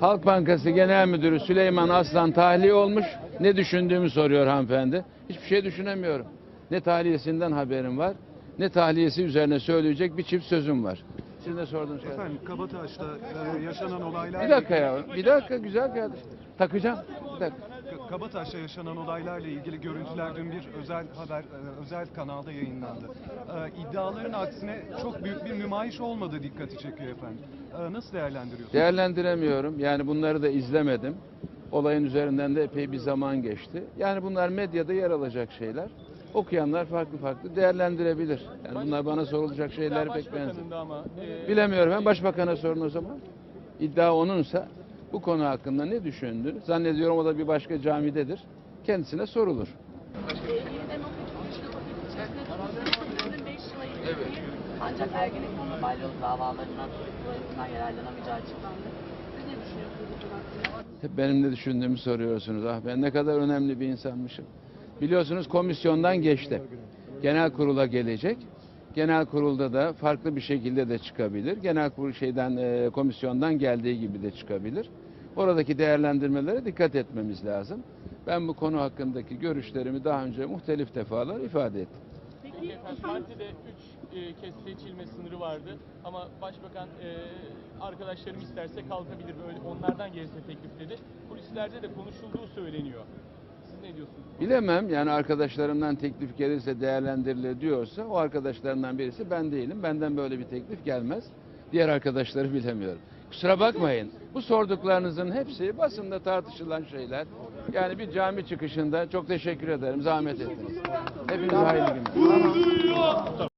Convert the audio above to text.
Halk Bankası Genel Müdürü Süleyman Aslan tahliye olmuş. Ne düşündüğümü soruyor hanımefendi. Hiçbir şey düşünemiyorum. Ne tahliyesinden haberim var, ne tahliyesi üzerine söyleyecek bir çift sözüm var. Siz ne sordunuz? Efendim Kabataş'ta e, yaşanan olaylar... Bir dakika ya, bir dakika güzel kardeşim. Takacağım, bir dakika. Ka- Kabataş'ta yaşanan olaylarla ilgili görüntüler dün bir özel haber, e, özel kanalda yayınlandı. E, iddiaların aksine çok büyük bir nümayiş olmadığı dikkati çekiyor efendim. E, nasıl değerlendiriyorsunuz? Değerlendiremiyorum. Yani bunları da izlemedim. Olayın üzerinden de epey bir zaman geçti. Yani bunlar medyada yer alacak şeyler. Okuyanlar farklı farklı değerlendirebilir. Yani bunlar bana sorulacak şeyler pek benzer. Ama e, Bilemiyorum. Ben başbakana sorun o zaman. İddia onunsa bu konu hakkında ne düşündü? Zannediyorum o da bir başka camidedir. Kendisine sorulur. Yeniden o içerisinde 5 yıla ilgili ancak Ergenekon ve balyoz davalarından çocuklarından yararlanamayacağı açıklandı. Siz ne düşünüyorsunuz bu konu hakkında? Hep benim ne düşündüğümü soruyorsunuz. Ah ben ne kadar önemli bir insanmışım. Biliyorsunuz komisyondan geçti. Genel kurula gelecek. Genel kurulda da farklı bir şekilde de çıkabilir. Genel kurul şeyden e, komisyondan geldiği gibi de çıkabilir. Oradaki değerlendirmelere dikkat etmemiz lazım. Ben bu konu hakkındaki görüşlerimi daha önce muhtelif defalar ifade ettim. peki efendim, partide 3 kez seçilme sınırı vardı ama başbakan e, arkadaşlarım isterse kalkabilir böyle onlardan gelirse teklif dedi. Kulislerde de konuşulduğu söyleniyor. Siz ne diyorsunuz? Bilemem yani arkadaşlarımdan teklif gelirse değerlendirilir diyorsa o arkadaşlarından birisi ben değilim. Benden böyle bir teklif gelmez. Diğer arkadaşları bilemiyorum. Kusura bakmayın. Bu sorduklarınızın hepsi basında tartışılan şeyler. Yani bir cami çıkışında çok teşekkür ederim. Zahmet ettiniz. Hepinize hayırlı günler.